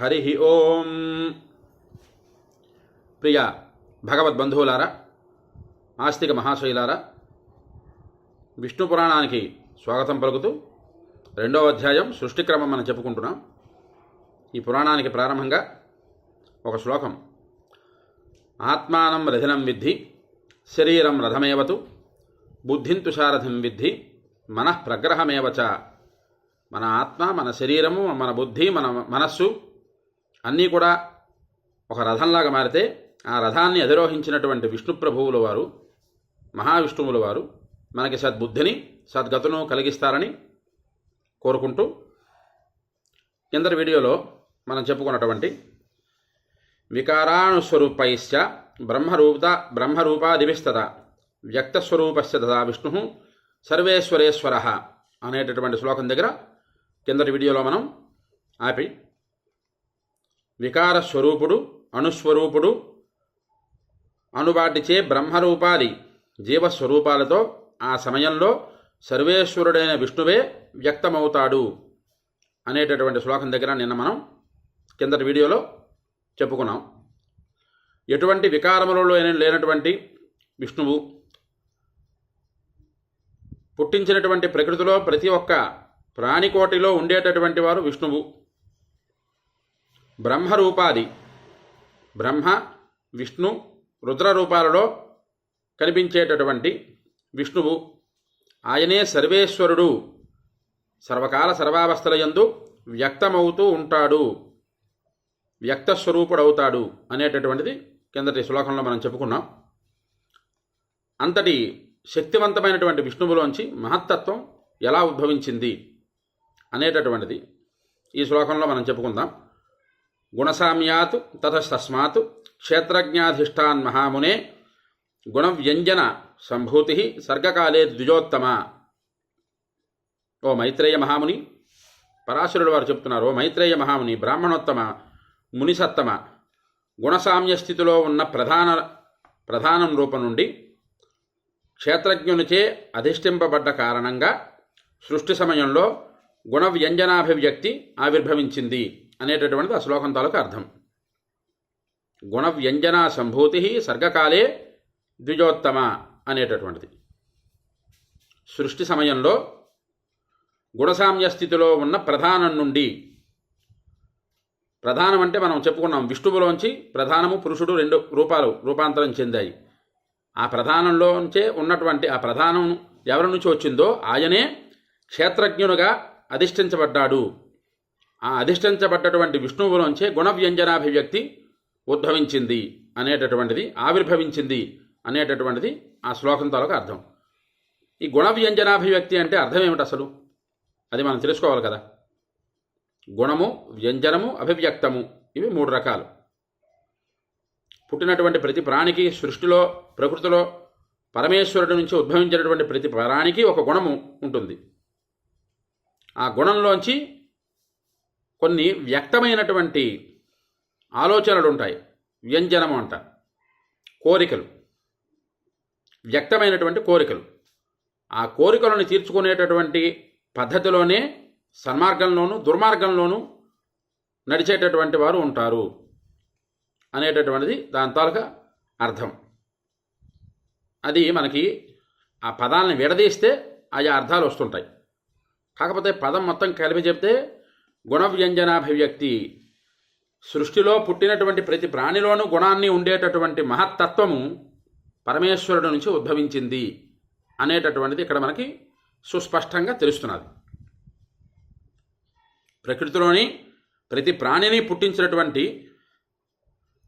హరి ఓం. ప్రియ భగవద్బంధువులారా ఆస్తిక మహాశైలారా విష్ణు పురాణానికి స్వాగతం పలుకుతూ రెండవ అధ్యాయం సృష్టిక్రమం మనం చెప్పుకుంటున్నాం. ఈ పురాణానికి ప్రారంభంగా ఒక శ్లోకం. ఆత్మానం రథినం విద్ధి శరీరం రథమేవతు బుద్ధిం తుషారథం విద్ధి మనః ప్రగ్రహమేవచ మన ఆత్మ మన శరీరము మన బుద్ధి మన మనస్సు అన్నీ కూడా ఒక రథంలాగా మారితే ఆ రథాన్ని అధిరోహించినటువంటి విష్ణుప్రభువుల వారు మహావిష్ణువుల వారు మనకి సద్బుద్ధిని సద్గతును కలిగిస్తారని కోరుకుంటూ కిందటి వీడియోలో మనం చెప్పుకున్నటువంటి వికారాణుస్వరూపైశ్చ బ్రహ్మరూప బ్రహ్మరూపాదివిస్తత వ్యక్తస్వరూపస్య తదా విష్ణు సర్వేశ్వరేశ్వర అనేటటువంటి శ్లోకం దగ్గర కిందటి వీడియోలో మనం ఆపి వికార స్వరూపుడు అణుస్వరూపుడు అనుబాటిచే బ్రహ్మరూపాది జీవస్వరూపాలతో ఆ సమయంలో సర్వేశ్వరుడైన విష్ణువే వ్యక్తమవుతాడు అనేటటువంటి శ్లోకం దగ్గర నిన్న మనం కిందటి వీడియోలో చెప్పుకున్నాం. ఎటువంటి వికారములలో లేనటువంటి విష్ణువు పుట్టించినటువంటి ప్రకృతిలో ప్రతి ఒక్క ప్రాణికోటిలో ఉండేటటువంటి వారు విష్ణువు. బ్రహ్మరూపాది. బ్రహ్మ విష్ణు రుద్ర రూపాలలో కనిపించేటటువంటి విష్ణువు ఆయనే సర్వేశ్వరుడు. సర్వకాల సర్వావస్థల యందు వ్యక్తమవుతూ ఉంటాడు. వ్యక్తస్వరూపుడవుతాడు అనేటటువంటిది కిందటి శ్లోకంలో మనం చెప్పుకున్నాం. అంతటి శక్తివంతమైనటువంటి విష్ణువులోంచి మహత్తత్వం ఎలా ఉద్భవించింది అనేటటువంటిది ఈ శ్లోకంలో మనం చెప్పుకుందాం. గుణసామ్యాత్ తతస్తస్మాత్ క్షేత్రజ్ఞాధిష్టాన్ మహామునే గుణవ్యంజన సంభూతి సర్గకాలే ద్విజోత్తమ. ఓ మైత్రేయ మహాముని పరాశరుడు వారు చెప్తున్నారు ఓ మైత్రేయ మహాముని బ్రాహ్మణోత్తమ మునిసత్తమ గుణసామ్య స్థితిలో ఉన్న ప్రధాన ప్రధానం రూపం నుండి క్షేత్రజ్ఞునిచే అధిష్ఠింపబడ్డ కారణంగా సృష్టి సమయంలో గుణ వ్యంజనాభివ్యక్తి ఆవిర్భవించింది. అనేటటువంటిది ఆ శ్లోకం తాలూకు అర్థం. గుణ వ్యంజన సంభూతి సర్గకాలే ద్విజోత్తమ అనేటటువంటిది. సృష్టి సమయంలో గుణసామ్య స్థితిలో ఉన్న ప్రధానం నుండి ప్రధానం అంటే మనం చెప్పుకున్నాం విష్ణువులోంచి ప్రధానము పురుషుడు రెండు రూపాలు రూపాంతరం చెందాయి. ఆ ప్రధానంలోంచే ఉన్నటువంటి ఆ ప్రధానం ఎవరి నుంచి వచ్చిందో ఆయనే క్షేత్రజ్ఞునుగా అధిష్ఠించబడ్డాడు. ఆ అధిష్ఠించబడ్డటువంటి విష్ణువులోంచే గుణ వ్యంజనాభివ్యక్తి ఉద్భవించింది అనేటటువంటిది ఆవిర్భవించింది అనేటటువంటిది ఆ శ్లోకం తాలూకు అర్థం. ఈ గుణ వ్యంజనాభివ్యక్తి అంటే అర్థం ఏమిటి అసలు? అది మనం తెలుసుకోవాలి కదా. గుణము వ్యంజనము అభివ్యక్తము ఇవి మూడు రకాలు. పుట్టినటువంటి ప్రతి ప్రాణికి సృష్టిలో ప్రకృతిలో పరమేశ్వరుడి నుంచి ఉద్భవించినటువంటి ప్రతి ప్రాణికి ఒక గుణము ఉంటుంది. ఆ గుణంలోంచి కొన్ని వ్యక్తమైనటువంటి ఆలోచనలు ఉంటాయి వ్యంజనము అంట. కోరికలు. వ్యక్తమైనటువంటి కోరికలు. ఆ కోరికలను తీర్చుకునేటటువంటి పద్ధతిలోనే సన్మార్గంలోనూ దుర్మార్గంలోనూ నడిచేటటువంటి వారు ఉంటారు అనేటటువంటిది దాని తాలూకా అర్థం. అది మనకి ఆ పదాలను విడదీస్తే ఆయా అర్థాలు వస్తుంటాయి. కాకపోతే పదం మొత్తం కలిపి చెప్తే గుణ వ్యంజనాభివ్యక్తి సృష్టిలో పుట్టినటువంటి ప్రతి ప్రాణిలోనూ గుణాన్ని ఉండేటటువంటి మహత్తత్వము పరమేశ్వరుడు నుంచి ఉద్భవించింది అనేటటువంటిది ఇక్కడ మనకి సుస్పష్టంగా తెలుస్తున్నది. ప్రకృతిలోని ప్రతి ప్రాణిని పుట్టించినటువంటి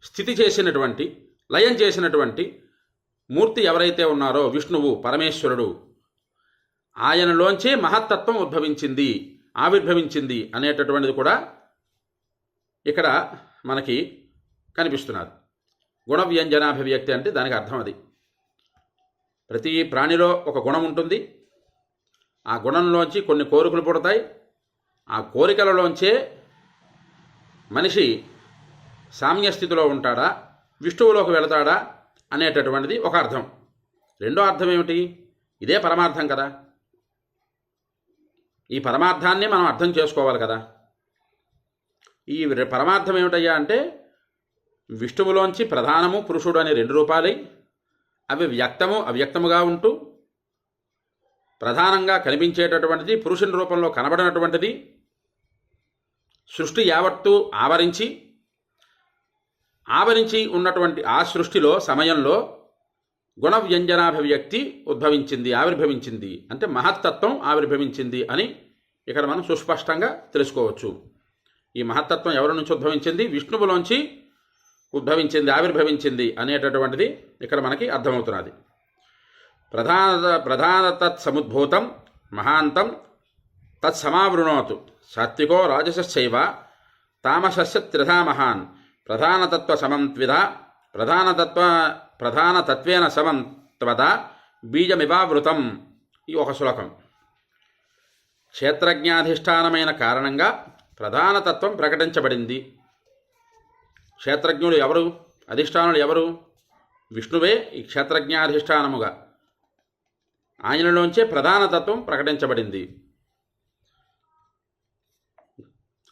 స్థితి చేసినటువంటి లయం చేసినటువంటి మూర్తి ఎవరైతే ఉన్నారో విష్ణువు పరమేశ్వరుడు ఆయనలోంచే మహత్తత్వం ఉద్భవించింది. ఆవిర్భవించింది అనేటటువంటిది కూడా ఇక్కడ మనకి కనిపిస్తున్నారు. గుణ వ్యంజనాభివ్యక్తి అంటే దానికి అర్థం అది. ప్రతి ప్రాణిలో ఒక గుణం ఉంటుంది. ఆ గుణంలోంచి కొన్ని కోరికలు పుడతాయి. ఆ కోరికలలోంచే మనిషి సామ్యస్థితిలో ఉంటాడా? విష్ణువులోకి వెళతాడా? అనేటటువంటిది ఒక అర్థం. రెండో అర్థం ఏమిటి? ఇదే పరమార్థం కదా. ఈ పరమార్థాన్ని మనం అర్థం చేసుకోవాలి కదా. ఈ పరమార్థం ఏమిటయ్యా అంటే విష్ణువులోంచి ప్రధానము పురుషుడు అనే రెండు రూపాలై అవి వ్యక్తము అవ్యక్తముగా ఉంటూ ప్రధానంగా కనిపించేటటువంటిది పురుషుని రూపంలో కనబడినటువంటిది సృష్టి యావత్తు ఆవరించి ఆవరించి ఉన్నటువంటి ఆ సృష్టిలో సమయంలో గుణ వ్యంజనాభివ్యక్తి ఉద్భవించింది ఆవిర్భవించింది. అంటే మహత్తత్వం ఆవిర్భవించింది అని ఇక్కడ మనం సుస్పష్టంగా తెలుసుకోవచ్చు. ఈ మహత్తత్వం ఎవరి నుంచి ఉద్భవించింది? విష్ణువులోంచి ఉద్భవించింది ఆవిర్భవించింది అనేటటువంటిది ఇక్కడ మనకి అర్థమవుతున్నది. ప్రధాన ప్రధాన తత్సముద్భూతం మహాంతం తత్సమావృణోతు. సాత్వికో రాజసశ్చైవ తామసస్య త్రిధా మహాన్ ప్రధానతత్వ సమంత్విధ ప్రధానతత్వ ప్రధానతత్వేన సమం త్వద బీజమివావృతం ఈ ఒక శ్లోకం. క్షేత్రజ్ఞాధిష్టానమైన కారణంగా ప్రధానతత్వం ప్రకటించబడింది. క్షేత్రజ్ఞుడు ఎవరు? అధిష్టానుడు ఎవరు? విష్ణువే ఈ క్షేత్రజ్ఞాధిష్టానముగా. ఆయనలోంచే ప్రధానతత్వం ప్రకటించబడింది.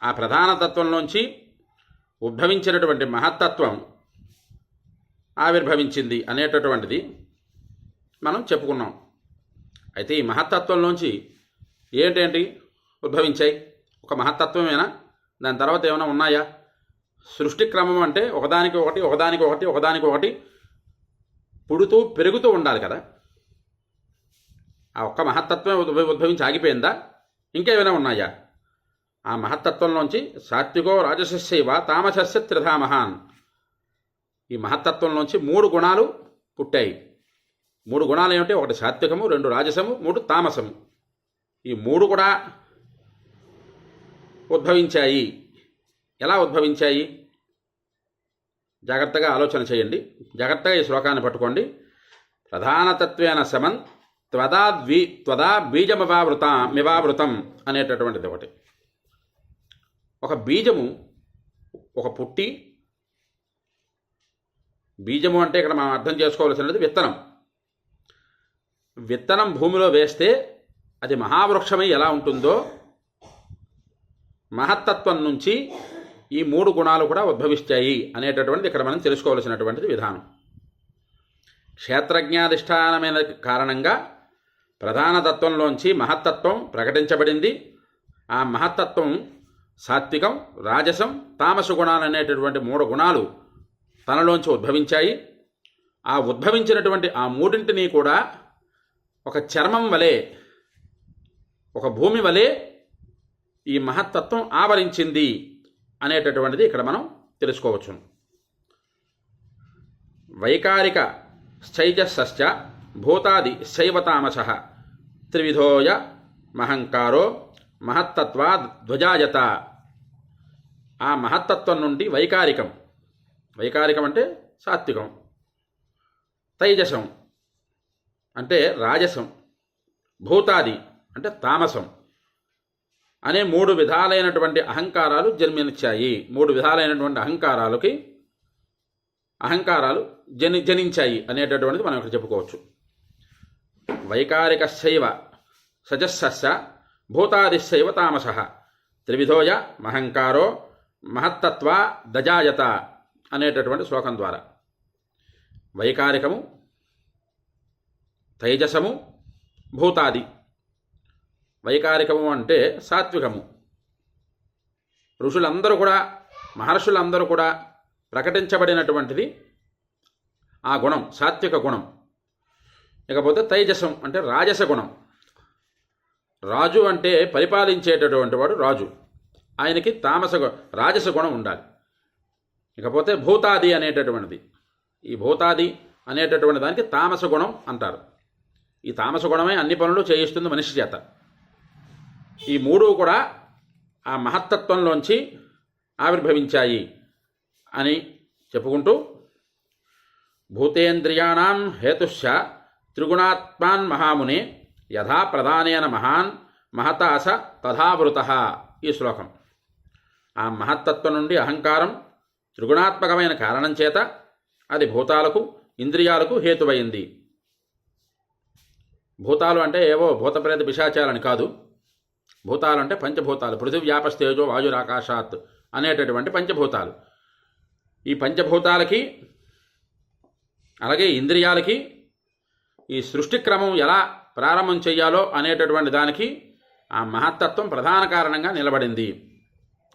ఆ ప్రధానతత్వంలోంచి ఉద్భవించినటువంటి మహత్తత్వం ఆవిర్భవించింది అనేటటువంటిది మనం చెప్పుకున్నాం. అయితే ఈ మహత్తత్వంలోంచి ఏంటేంటి ఉద్భవించాయి? ఒక మహత్తత్వమేనా? దాని తర్వాత ఏమైనా ఉన్నాయా? సృష్టి క్రమం అంటే ఒకదానికి ఒకటి ఒకదానికి ఒకటి ఒకదానికి ఒకటి పుడుతూ పెరుగుతూ ఉండాలి కదా. ఆ ఒక్క మహత్తత్వం ఉద్భ- ఉద్భవించి ఆగిపోయిందా? ఇంకేమైనా ఉన్నాయా? ఆ మహత్తత్వంలోంచి సాత్వికో రాజసస్యవ తామసస్య త్రిధా మహాన్ ఈ మహత్తత్వంలోంచి మూడు గుణాలు పుట్టాయి. మూడు గుణాలు ఏమిటి? ఒకటి సాత్వికము రెండు రాజసము మూడు తామసము. ఈ మూడు కూడా ఉద్భవించాయి. ఎలా ఉద్భవించాయి? జాగ్రత్తగా ఆలోచన చేయండి. జాగ్రత్తగా ఈ శ్లోకాన్ని పట్టుకోండి. ప్రధానతత్వేన సమన్ త్వదా ద్వి త్వదా బీజమివావృత మివావృతం అనేటటువంటిది ఒకటి. ఒక బీజము ఒక పుట్టి బీజము అంటే ఇక్కడ మనం అర్థం చేసుకోవాల్సినది విత్తనం. విత్తనం భూమిలో వేస్తే అది మహావృక్షమై ఎలా ఉంటుందో మహత్తత్వం నుంచి ఈ మూడు గుణాలు కూడా ఉద్భవిస్తాయి అనేటటువంటిది ఇక్కడ మనం తెలుసుకోవాల్సినటువంటిది విధానం. క్షేత్రజ్ఞాధిష్టానమైన కారణంగా ప్రధాన తత్వంలోంచి మహత్తత్వం ప్రకటించబడింది. ఆ మహత్తత్వం సాత్వికం రాజసం తామస గుణాలు అనేటటువంటి మూడు గుణాలు తనలోంచి ఉద్భవించాయి. ఆ ఉద్భవించినటువంటి ఆ మూడింటిని కూడా ఒక చర్మం వలె ఒక భూమి వలె ఈ మహత్తత్వం ఆవరించింది అనేటటువంటిది ఇక్కడ మనం తెలుసుకోవచ్చు. వైకారిక స్థైజస్సశ్చ భూతాది శైవతామస త్రివిధోయ మహంకారో మహత్తత్వా ధ్వజాయత. ఆ మహత్తత్వం నుండి వైకారికం వైకారికం అంటే సాత్వికం. తైజసం అంటే రాజసం. భూతాది అంటే తామసం. అనే మూడు విధాలైనటువంటి అహంకారాలు జన్మించాయి. మూడు విధాలైనటువంటి అహంకారాలకి అహంకారాలు జని జనించాయి అనేటటువంటిది మనం ఇక్కడ చెప్పుకోవచ్చు. వైకారికశైవ సజస్స భూతాదిశైవ తామస. త్రివిధోయ మహంకారో మహత్తత్వ దజాయత. అనేటటువంటి శ్లోకం ద్వారా. వైకారికము తైజసము భూతాది. వైకారికము అంటే సాత్వికము. ఋషులందరూ కూడా మహర్షులందరూ కూడా ప్రకటించబడినటువంటిది ఆ గుణం సాత్విక గుణం. ఇకపోతే తైజసం అంటే రాజస గుణం. రాజు అంటే పరిపాలించేటటువంటి వాడు రాజు. ఆయనకి తామస రాజస గుణం ఉండాలి. ఇకపోతే భూతాది అనేటటువంటిది. ఈ భూతాది అనేటటువంటి దానికి తామస గుణం అంటారు. ఈ తామస గుణమే అన్ని పనులు చేయిస్తుంది మనిషి చేత. ఈ మూడు కూడా ఆ మహత్తత్వంలోంచి ఆవిర్భవించాయి అని చెప్పుకుంటూ భూతేంద్రియాణం హేతుశ్చ త్రిగుణాత్మాన్ మహాముని యథా ప్రధానేన మహాన్ మహతాస తథావృత ఈ శ్లోకం. ఆ మహత్తత్వం నుండి అహంకారం త్రిగుణాత్మకమైన కారణం చేత అది భూతాలకు ఇంద్రియాలకు హేతువైంది. భూతాలు అంటే ఏవో భూతప్రేత పిశాచాలని కాదు. భూతాలు అంటే పంచభూతాలు. పృథివ్యాపస్తేజో వాయురాకాశాత్ అనేటటువంటి పంచభూతాలు. ఈ పంచభూతాలకి అలాగే ఇంద్రియాలకి ఈ సృష్టి క్రమం ఎలా ప్రారంభం చేయాలో అనేటటువంటి దానికి ఆ మహత్తత్వం ప్రధాన కారణంగా నిలబడింది.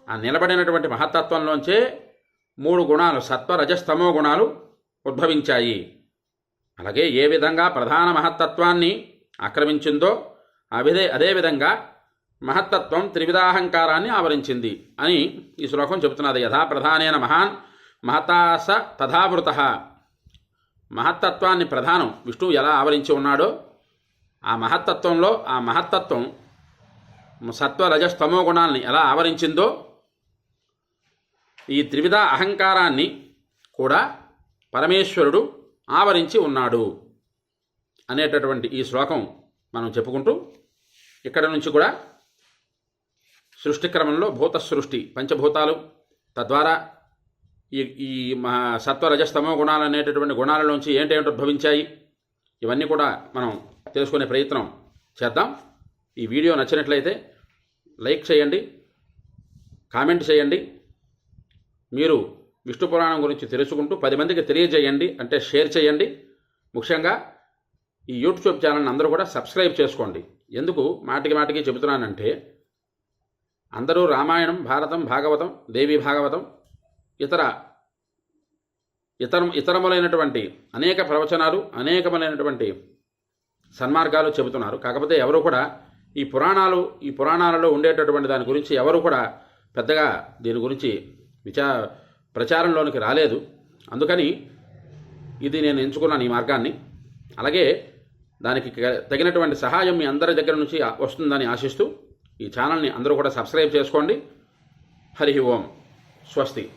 ఆ నిలబడినటువంటి మహత్తత్వంలోంచే మూడు గుణాలు సత్వరజస్తమో గుణాలు ఉద్భవించాయి. అలాగే ఏ విధంగా ప్రధాన మహత్తత్వాన్ని ఆక్రమించిందో అవిదే అదేవిధంగా మహత్తత్వం త్రివిధాహంకారాన్ని ఆవరించింది అని ఈ శ్లోకం చెబుతున్నది. యథా ప్రధానేన మహాన్ మహతాస తథావృత. మహత్తత్వాన్ని ప్రధానం విష్ణువు ఎలా ఆవరించి ఉన్నాడో ఆ మహత్తత్వంలో ఆ మహత్తత్వం సత్వ రజస్తమో గుణాలని ఎలా ఆవరించిందో ఈ త్రివిధ అహంకారాన్ని కూడా పరమేశ్వరుడు ఆవరించి ఉన్నాడు అనేటటువంటి ఈ శ్లోకం మనం చెప్పుకుంటూ ఇక్కడ నుంచి కూడా సృష్టి క్రమంలో భూత సృష్టి పంచభూతాలు తద్వారా ఈ ఈ సత్వరజస్తమో సత్వ రజస్తమో గుణాలు అనేటటువంటి గుణాలలోంచి ఏంటేంటి ఉద్భవించాయి ఇవన్నీ కూడా మనం తెలుసుకునే ప్రయత్నం చేద్దాం. ఈ వీడియో నచ్చినట్లయితే లైక్ చేయండి కామెంట్ చేయండి మీరు విష్ణు పురాణం గురించి తెలుసుకుంటూ పది మందికి తెలియజేయండి అంటే షేర్ చేయండి. ముఖ్యంగా ఈ యూట్యూబ్ ఛానల్ని అందరూ కూడా సబ్స్క్రైబ్ చేసుకోండి. ఎందుకు? మాటికి మాటికి చెబుతున్నానంటే అందరూ రామాయణం భారతం భాగవతం దేవి భాగవతం ఇతర ఇతర ఇతరములైనటువంటి అనేక ప్రవచనాలు అనేకములైనటువంటి సన్మార్గాలు చెబుతున్నారు. కాకపోతే ఎవరు కూడా ఈ పురాణాలు ఈ పురాణాలలో ఉండేటటువంటి దాని గురించి ఎవరు కూడా పెద్దగా దీని గురించి విచా ప్రచారంలోనికి రాలేదు. అందుకని ఇది నేను ఎంచుకున్నాను ఈ మార్గాన్ని. అలాగే దానికి తగినటువంటి సహాయం మీ అందరి దగ్గర నుంచి వస్తుందని ఆశిస్తూ ఈ ఛానల్ని అందరూ కూడా సబ్స్క్రైబ్ చేసుకోండి. హరి ఓం. స్వస్తి.